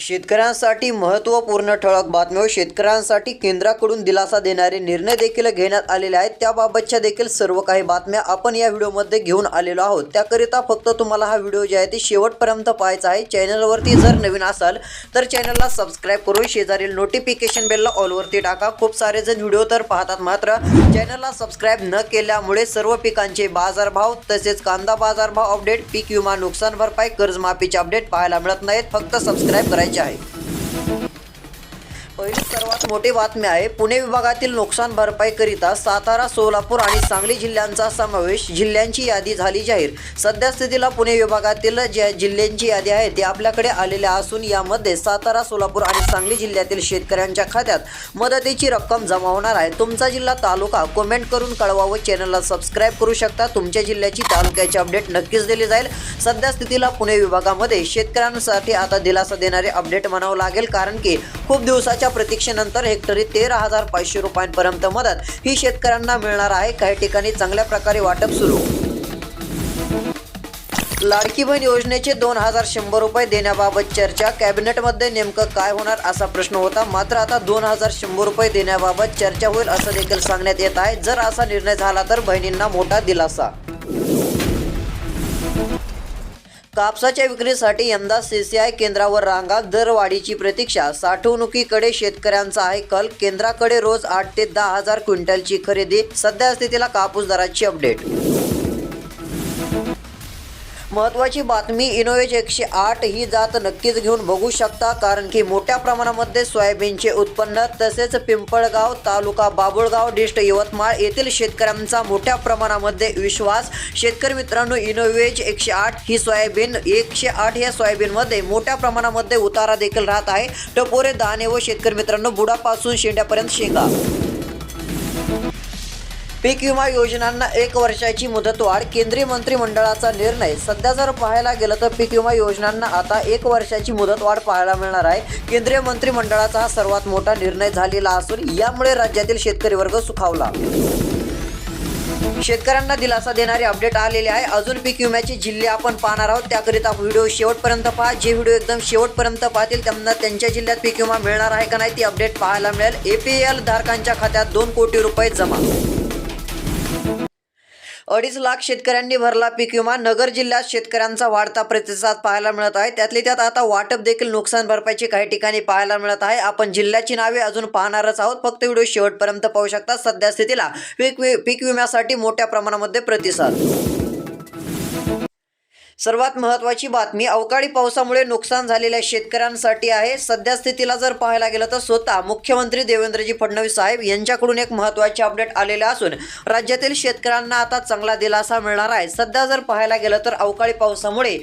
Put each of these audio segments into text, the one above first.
शेतकऱ्यांसाठी महत्त्वपूर्ण ठळक बातम्या व शेतकऱ्यांसाठी केंद्राकडून दिलासा देणारे निर्णय देखील घेण्यात आलेले आहेत. त्याबाबतच्या देखील सर्व काही बातम्या आपण या व्हिडिओमध्ये घेऊन आलेलो आहोत. त्याकरिता फक्त तुम्हाला हा व्हिडिओ जे आहे ते शेवटपर्यंत पाहायचा आहे. चॅनलवरती जर नवीन असाल तर चॅनलला सबस्क्राईब करून शेजारील नोटिफिकेशन बेलला ऑलवरती टाका. खूप सारे जण व्हिडिओ तर पाहतात मात्र चॅनलला सबस्क्राईब न केल्यामुळे सर्व पिकांचे बाजारभाव तसेच कांदा बाजारभाव अपडेट पीक विमा नुकसान भरपाई कर्जमाफीचे अपडेट पाहायला मिळत नाहीत. फक्त सबस्क्राईब करायचे आहे पहिली सर्वात मोठी बातमी आहे पुणे विभागातील नुकसान भरपाईकरिता सातारा सोलापूर आणि सांगली जिल्ह्यांचा समावेश जिल्ह्यांची यादी झाली जाहीर. सध्या स्थितीला पुणे विभागातील ज्या जिल्ह्यांची यादी आहे ती आपल्याकडे आलेल्या असून यामध्ये सातारा सोलापूर आणि सांगली जिल्ह्यातील शेतकऱ्यांच्या खात्यात मदतीची रक्कम जमा होणार आहे. तुमचा जिल्हा तालुका कमेंट करून कळवा व चॅनलला सबस्क्राईब करू शकता. तुमच्या जिल्ह्याची तालुक्याची अपडेट नक्कीच दिली जाईल. सध्या स्थितीला पुणे विभागामध्ये शेतकऱ्यांसाठी आता दिलासा देणारे अपडेट म्हणावं लागेल कारण की खूप दिवसाच्या प्रतीक्षेनंतर हेक्टरी तेरा हजार पाचशे रुपयांपर्यंत मदत ही शेतकऱ्यांना मिळणार आहे. काही ठिकाणी चांगल्या प्रकारे वाटप सुरू. लाडकी बहीण योजनेचे दोन हजार शंभर रुपये देण्याबाबत चर्चा. कॅबिनेटमध्ये नेमकं काय होणार असा प्रश्न होता. मात्र आता दोन हजार शंभर रुपये देण्याबाबत चर्चा होईल असं देखील सांगण्यात येत आहे. जर असा निर्णय झाला तर बहिणींना मोठा दिलासा. कापसाच्या विक्रीसाठी यंदा सीसीआय केंद्रावर रांगा. दरवाढीची प्रतीक्षा. साठवणुकीकडे शेतकऱ्यांचा आहे कल केंद्राकडे रोज आठ ते दहा हजार क्विंटलची खरेदी. सध्या स्थितीला कापूस दराची अपडेट महत्वाची बातमी इनोवेज एकशे आठ ही जात नक्कीच घेऊन बघू शकता कारण की मोठ्या प्रमाणामध्ये सोयाबीनचे उत्पन्न तसेच पिंपळगाव तालुका बाबुळगाव डिस्ट यवतमाळ येथील शेतकऱ्यांचा मोठ्या प्रमाणामध्ये विश्वास. शेतकरी मित्रांनो इनोवेज एकशे आठ ही सोयाबीन एकशे आठ या सोयाबीनमध्ये मोठ्या प्रमाणामध्ये उतारा देखील राहत आहे. टपोरे दाणे व शेतकरी मित्रांनो बुडापासून शेंड्यापर्यंत शेंगा. पीक विमा योजनांना एक वर्षाची मुदतवाढ केंद्रीय मंत्रिमंडळाचा निर्णय. सध्या जर पाहायला गेलं तर पीक विमा योजनांना आता एक वर्षाची मुदतवाढ पाहायला मिळणार आहे. केंद्रीय मंत्रिमंडळाचा हा सर्वात मोठा निर्णय झालेला असून यामुळे राज्यातील शेतकरी वर्ग सुखावला. शेतकऱ्यांना दिलासा देणारे अपडेट आलेले आहे. अजून पीक विम्याचे जिल्हे आपण पाहणार आहोत. त्याकरिता व्हिडिओ शेवटपर्यंत पहा. जे व्हिडिओ एकदम शेवटपर्यंत पाहतील त्यांना त्यांच्या जिल्ह्यात पीक विमा मिळणार आहे का नाही ती अपडेट पाहायला मिळेल. एपीएल धारकांच्या खात्यात दोन कोटी रुपये जमा. अडीच लाख शेतकऱ्यांनी भरला पीक विमा. नगर जिल्ह्यात शेतकऱ्यांचा वाढता प्रतिसाद पाहायला मिळत आहे. त्यातली त्यात आता वाटप देखील नुकसान भरपाईची काही ठिकाणी पाहायला मिळत आहे. आपण जिल्ह्याची नावे अजून पाहणारच आहोत. फक्त व्हिडिओ शेवटपर्यंत पाहू शकता. सध्या स्थितीला पीक वि पीक विम्यासाठी मोठ्या प्रमाणामध्ये प्रतिसाद. सर्वात महत्त्वाची बातमी अवकाळी पावसामुळे नुकसान झालेल्या शेतकऱ्यांसाठी आहे. सध्या स्थितीला जर पाहायला गेलं तर स्वतः मुख्यमंत्री देवेंद्रजी फडणवीस साहेब यांच्याकडून एक महत्त्वाचे अपडेट आलेले असून राज्यातील शेतकऱ्यांना आता चांगला दिलासा मिळणार आहे. सध्या जर पाहायला गेलं तर अवकाळी पावसामुळे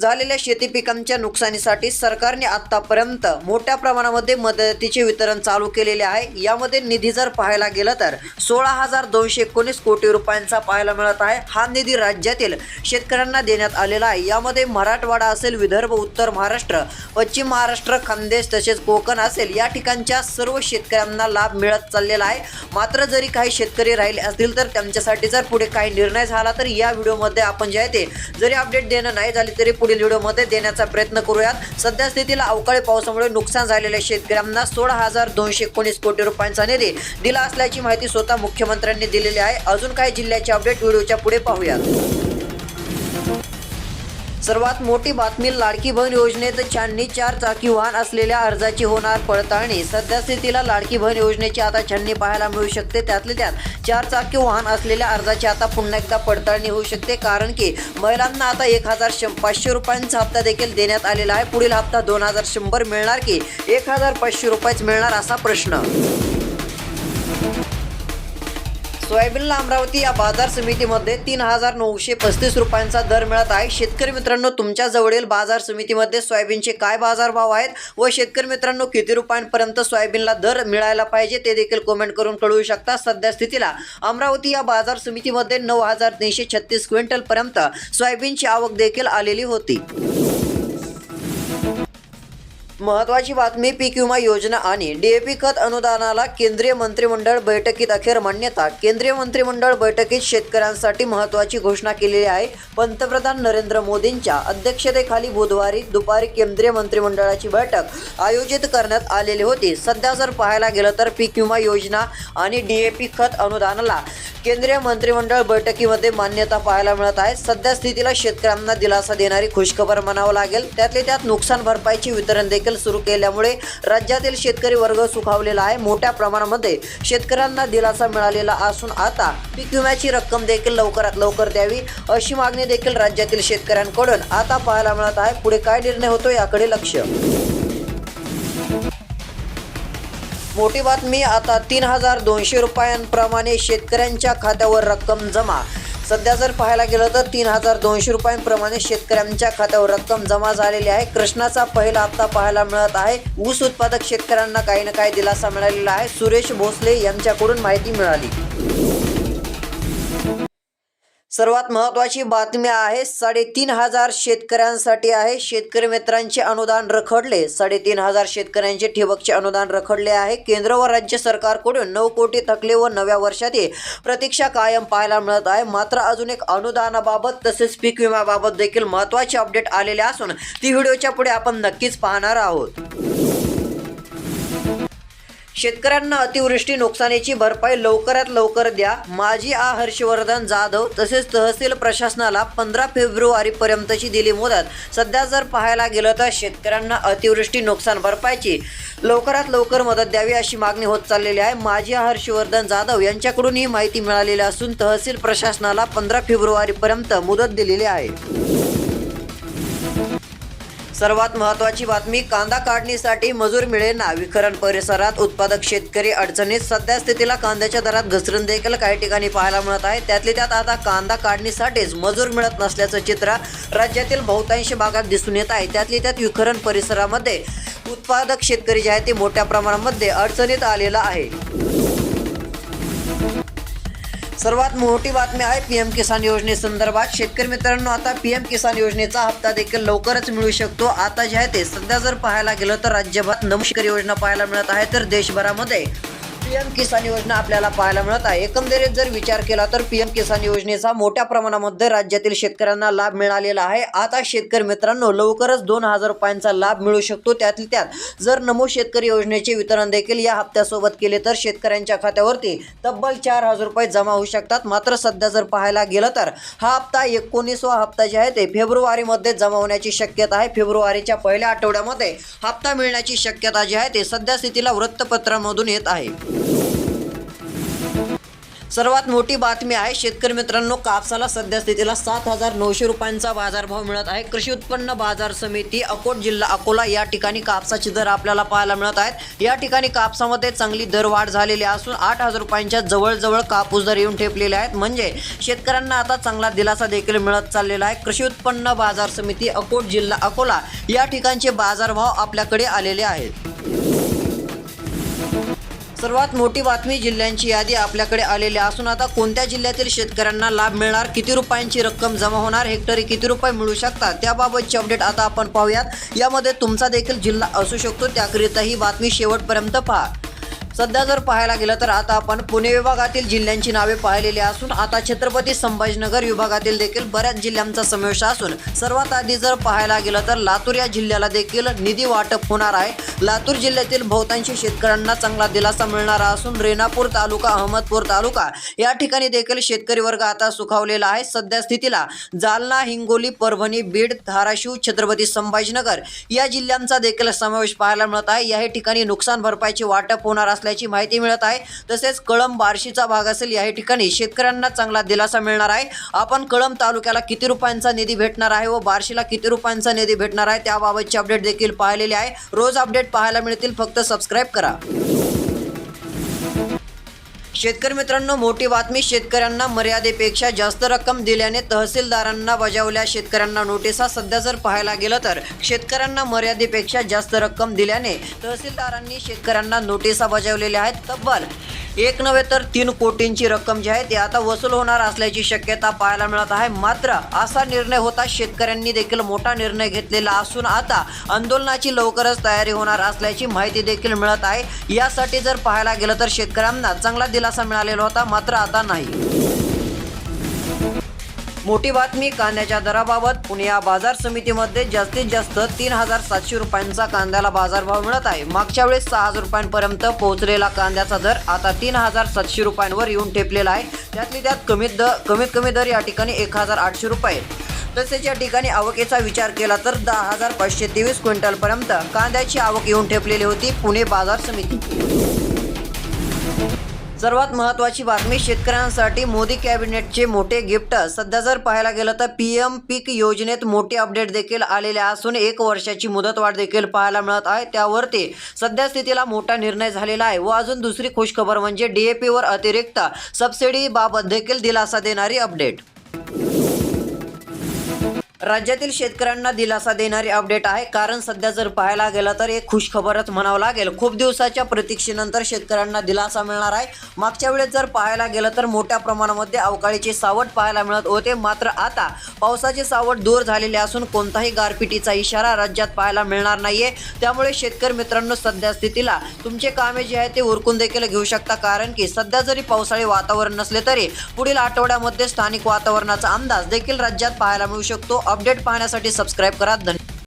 झालेल्या शेती पिकांच्या नुकसानीसाठी सरकारने आतापर्यंत मोठ्या प्रमाणामध्ये मदतीचे वितरण चालू केलेले आहे. यामध्ये निधी जर पाहायला गेलं तर सोळा हजार दोनशे एकोणीस कोटी रुपयांचा पाहायला मिळत आहे. हा निधी राज्यातील शेतकऱ्यांना देण्यात आले झालेला आहे. यामध्ये मराठवाडा असेल विदर्भ उत्तर महाराष्ट्र पश्चिम महाराष्ट्र खानदेश तसेच कोकण असेल या ठिकाणच्या सर्व शेतकऱ्यांना लाभ मिळत चाललेला आहे. मात्र जरी काही शेतकरी राहिले असतील तर त्यांच्यासाठी जर पुढे काही निर्णय झाला तर या व्हिडिओमध्ये आपण जे आहे ते जरी अपडेट देणं नाही झाले तरी पुढील व्हिडिओमध्ये देण्याचा प्रयत्न करूयात. सध्या स्थितीला अवकाळी पावसामुळे नुकसान झालेल्या शेतकऱ्यांना सोळा हजार दोनशे एकोणीस कोटी रुपयांचा निधी दिला असल्याची माहिती स्वतः मुख्यमंत्र्यांनी दिलेली आहे. अजून काही जिल्ह्याचे अपडेट व्हिडिओच्या पुढे पाहूयात. सर्वात मोठी बातमी लाडकी बहीण योजनेत छाननी चार चाकी वाहन असलेल्या अर्जाची होणार पडताळणी. सद्यस्थितीला लाडकी बहीण योजनेची आता छाननी पाहायला मिळू शकते. त्यातले त्यात चार चाकी वाहन असलेल्या अर्जाची आता पुन्हा एकदा पडताळणी होऊ शकते. कारण की महिलांना आता एक हजार शं पाचशे रुपयांचा हप्ता देखील देण्यात आलेला आहे. पुढील हप्ता दोन हजार शंभर मिळणार की एक हजार पाचशे रुपयेच मिळणार असा प्रश्न. सोयाबीनला अमरावती या बाजार समितीमध्ये तीन हजार नऊशे पस्तीस रुपयांचा दर मिळत आहे. शेतकरी मित्रांनो तुमच्या जवळील बाजार समितीमध्ये सोयाबीनचे काय बाजारभाव आहेत व शेतकरी मित्रांनो किती रुपयांपर्यंत सोयाबीनला दर मिळायला पाहिजे ते देखील कमेंट करून कळवू शकता. सध्या स्थितीला अमरावती या बाजार समितीमध्ये नऊ हजार तीनशे छत्तीस क्विंटलपर्यंत सोयाबीनची आवक देखील आलेली होती. महत्वाची बातमी पीक विमा योजना आणि डीएपी खत अनुदानाला केंद्रीय मंत्रिमंडळ बैठकीत अखेर मान्यता. केंद्रीय मंत्रिमंडळ बैठकीत शेतकऱ्यांसाठी महत्वाची घोषणा केलेली आहे. पंतप्रधान नरेंद्र मोदींच्या अध्यक्षतेखाली बुधवारी दुपारी केंद्रीय मंत्रिमंडळाची बैठक आयोजित करण्यात आलेली होती. सध्या जर पाहायला गेलं तर पीक विमा योजना आणि डीएपी खत अनुदानाला केंद्रीय मंत्रिमंडळ बैठकीमध्ये मान्यता पाहायला मिळत आहे. सध्या स्थितीला शेतकऱ्यांना दिलासा देणारी खुशखबर म्हणावं लागेल. त्यातले त्यात नुकसान भरपाईचे वितरण देखील सुरू केल्यामुळे राज्यातील शेतकरी वर्ग सुखावलेला आहे. मोठ्या प्रमाणामध्ये शेतकऱ्यांना दिलासा मिळालेला असून आता पीक विम्याची रक्कम देखील लवकरात लवकर द्यावी अशी मागणी देखील राज्यातील शेतकऱ्यांकडून आता पाहायला मिळत आहे. पुढे काय निर्णय होतो याकडे लक्ष. मोठी बातमी आता तीन हजार दोनशे रुपयांप्रमाणे शेतकऱ्यांच्या खात्यावर रक्कम जमा. सध्या जर पाहायला गेलं तर तीन हजार दोनशे रुपयांप्रमाणे शेतकऱ्यांच्या खात्यावर रक्कम जमा झालेली आहे. कृष्णाचा पहिला हप्ता पाहायला मिळत आहे. ऊस उत्पादक शेतकऱ्यांना काही ना काही दिलासा मिळालेला आहे. सुरेश भोसले यांच्याकडून माहिती मिळाली. सर्वात महत्त्वाची बातमी आहे साडेतीन हजार शेतकऱ्यांसाठी आहे. शेतकरी मित्रांचे अनुदान रखडले. साडेतीन हजार शेतकऱ्यांचे ठिबकचे अनुदान रखडले आहे. केंद्र व राज्य सरकारकडून नऊ कोटी थकले व नव्या वर्षाची प्रतीक्षा कायम पाहायला मिळत आहे. मात्र अजून एक अनुदानाबाबत तसेच पीक विम्याबाबत देखील महत्त्वाचे अपडेट आलेले असून ती व्हिडिओच्या पुढे आपण नक्कीच पाहणार आहोत. शेतकऱ्यांना अतिवृष्टी नुकसानीची भरपाई लवकरात लवकर द्या. माजी आ. हर्षवर्धन जाधव तसेच तहसील प्रशासनाला पंधरा फेब्रुवारीपर्यंतची दिली मुदत. सध्या जर पाहायला गेलं तर शेतकऱ्यांना अतिवृष्टी नुकसान भरपाईची लवकरात लवकर मदत द्यावी अशी मागणी होत चाललेली आहे. माजी आ. हर्षवर्धन जाधव यांच्याकडून ही माहिती मिळालेली असून तहसील प्रशासनाला पंधरा फेब्रुवारीपर्यंत मुदत दिलेली आहे. सर्वात महत्त्वाची बातमी कांदा काढणीसाठी मजूर मिळेना. विखरण परिसरात उत्पादक शेतकरी अडचणीत. सध्या स्थितीला कांद्याच्या दरात घसरण देखील काही ठिकाणी पाहायला मिळत आहे. त्यातले त्यात आता कांदा काढणीसाठीच मजूर मिळत नसल्याचं चित्र राज्यातील बहुतांश भागात दिसून येत आहे. त्यातले त्यात विखरण परिसरामध्ये उत्पादक शेतकरी जे आहे ते मोठ्या प्रमाणामध्ये अडचणीत आलेला आहे. सर्वात मोठी बातमी आहे पीएम किसान योजनेसंदर्भात. शेतकरी मित्रांनो आता पीएम किसान योजनेचा हप्ता देखील लवकरच मिळू शकतो. आता जे आहे ते सध्या जर पाहायला गेलं तर राज्यभरात नऊ शेतकरी योजना पाहायला मिळत आहे तर देशभरामध्ये पीएम किसान योजना आपल्याला पाहायला मिळत आहे. एकंदरीत जर विचार केला तर पीएम किसान योजनेचा मोठ्या प्रमाणामध्ये राज्यातील शेतकऱ्यांना लाभ मिळालेला आहे. आता शेतकरी मित्रांनो लवकरच दोन हजार रुपयांचा लाभ मिळू शकतो. त्यातील त्यात जर नमो शेतकरी योजनेचे वितरण देखील या हप्त्यासोबत केले तर शेतकऱ्यांच्या खात्यावरती तब्बल चार हजार रुपये जमा होऊ शकतात. मात्र सध्या जर पाहायला गेलं तर हा हप्ता एकोणीसवा हप्ता जे आहे ते फेब्रुवारीमध्ये जमा होण्याची शक्यता आहे. फेब्रुवारीच्या पहिल्या आठवड्यामध्ये हप्ता मिळण्याची शक्यता जी आहे ते सध्या स्थितीला वृत्तपत्रामधून येत आहे. सर्वात मोठी बातमी आहे शेतकरी मित्रांनो कापसाला सध्या स्थितीला सात हजार नऊशे रुपयांचा बाजारभाव मिळत आहे. कृषी उत्पन्न बाजार समिती अकोट जिल्हा अकोला या ठिकाणी कापसाचे दर आपल्याला पाहायला मिळत आहेत. या ठिकाणी कापसामध्ये चांगली दरवाढ झालेली असून आठ हजार रुपयांच्या जवळजवळ कापूस दर येऊन ठेपलेले आहेत. म्हणजे शेतकऱ्यांना आता चांगला दिलासा देखील मिळत चाललेला आहे. कृषी उत्पन्न बाजार समिती अकोट जिल्हा अकोला या ठिकाणचे बाजारभाव आपल्याकडे आलेले आहेत. सर्वात मोठी बातमी जिल्ह्यांची यादी आपल्याकडे आलेली असून आता कोणत्या जिल्ह्यातील शेतकऱ्यांना लाभ मिळणार? किती रुपयांची रक्कम जमा होणार? हेक्टरी किती रुपये मिळू शकतात? त्याबाबतची अपडेट आता आपण पाहूयात. यामध्ये तुमचा देखील जिल्हा असू शकतो. त्याकरिता ही बातमी शेवटपर्यंत पहा. सध्या जर पाहायला गेलं तर आता आपण पुणे विभागातील जिल्ह्यांची नावे पाहिलेली असून आता छत्रपती संभाजीनगर विभागातील देखील बऱ्याच जिल्ह्यांचा समावेश असून सर्वात आधी जर पाहायला गेलं तर लातूर या जिल्ह्याला देखील निधी वाटप होणार आहे. लातूर जिल्ह्यातील बहुतांशी शेतकऱ्यांना चांगला दिलासा मिळणारा असून रेणापूर तालुका अहमदपूर तालुका या ठिकाणी देखील शेतकरी वर्ग आता सुखावलेला आहे. सध्या स्थितीला जालना हिंगोली परभणी बीड धाराशिव छत्रपती संभाजीनगर या जिल्ह्यांचा देखील समावेश पाहायला मिळत आहे. या ठिकाणी नुकसान भरपाईचे वाटप होणार असल्याची माहिती मिळत आहे. तसेच कळंब बार्शीचा भाग असेल या ठिकाणी शेतकऱ्यांना चांगला दिलासा मिळणार आहे. आपण कळंब तालुक्याला किती रुपयांचा निधी भेटणार आहे व बार्शीला किती रुपयांचा निधी भेटणार आहे त्याबाबतचे अपडेट देखील पाहिलेले आहे. रोज अपडेट पाहायला मिळतील फक्त सबस्क्राईब करा. शेतकरी मित्रांनो मोठी बातमी शेतकऱ्यांना मर्यादेपेक्षा जास्त रक्कम दिल्याने तहसीलदारांना बजावल्या शेतकऱ्यांना नोटिसा सध्या जर पाहायला गेलं तर शेतकऱ्यांना मर्यादेपेक्षा जास्त रक्कम दिल्याने तहसीलदारांनी शेतकऱ्यांना नोटिसा बजावलेल्या आहेत. तब्बल एक नव्हे तर तीन कोटींची रक्कम जी आहे ती आता वसूल होणार असल्याची शक्यता पाहायला मिळत आहे. मात्र असा निर्णय होता शेतकऱ्यांनी देखील मोठा निर्णय घेतलेला असून आता आंदोलनाची लवकरच तयारी होणार असल्याची माहिती देखील मिळत आहे. यासाठी जर पाहायला गेलं तर शेतकऱ्यांना चांगला दिलासा मिळालेला होता मात्र आता नाही. मोठी बातमी कांद्याच्या दराबाबत पुणे या बाजार समितीमध्ये जास्तीत जास्त तीन हजार सातशे रुपयांचा कांद्याला बाजारभाव मिळत आहे. मागच्या वेळेस सहा हजार रुपयांपर्यंत पोहोचलेला कांद्याचा दर आता तीन हजार सातशे रुपयांवर येऊन ठेपलेला आहे. त्यातली त्यात कमीत द कमीत कमी दर या ठिकाणी एक हजार आठशे रुपये. तसेच या ठिकाणी आवकेचा विचार केला तर दहा हजार पाचशे तेवीस क्विंटलपर्यंत कांद्याची आवक येऊन ठेपलेली होती पुणे बाजार समिती. सर्वात महत्त्वाची बातमी शेतकऱ्यांसाठी मोदी कॅबिनेटचे मोठे गिफ्ट. सध्या जर पाहायला गेलं तर पी एम पीक योजनेत मोठे अपडेट देखील आलेले असून एक वर्षाची मुदतवाढ देखील पाहायला मिळत आहे. त्यावरती सध्या स्थितीला मोठा निर्णय झालेला आहे. व अजून दुसरी खुशखबर म्हणजे डीएपीवर अतिरिक्त सबसिडी बाबत देखील दिलासा देणारी अपडेट. राज्यातील शेतकऱ्यांना दिलासा देणारी अपडेट आहे. कारण सध्या जर पाहायला गेलं तर एक खुशखबरच म्हणावं लागेल. खूप दिवसाच्या प्रतीक्षेनंतर शेतकऱ्यांना दिलासा मिळणार आहे. मागच्या वेळेस जर पाहायला गेलं तर मोठ्या प्रमाणामध्ये अवकाळीचे सावट पाहायला मिळत होते. मात्र आता पावसाचे सावट दूर झालेले असून कोणताही गारपिटीचा इशारा राज्यात पाहायला मिळणार नाहीये. त्यामुळे शेतकरी मित्रांनो सध्या स्थितीला तुमचे कामे जे आहे ते उरकून देखील घेऊ शकता. कारण की सध्या जरी पावसाळी वातावरण नसले तरी पुढील आठवड्यामध्ये स्थानिक वातावरणाचा अंदाज देखील राज्यात पाहायला मिळू शकतो. अपडेट पाहण्यासाठी सबस्क्राईब करा. धन्यवाद.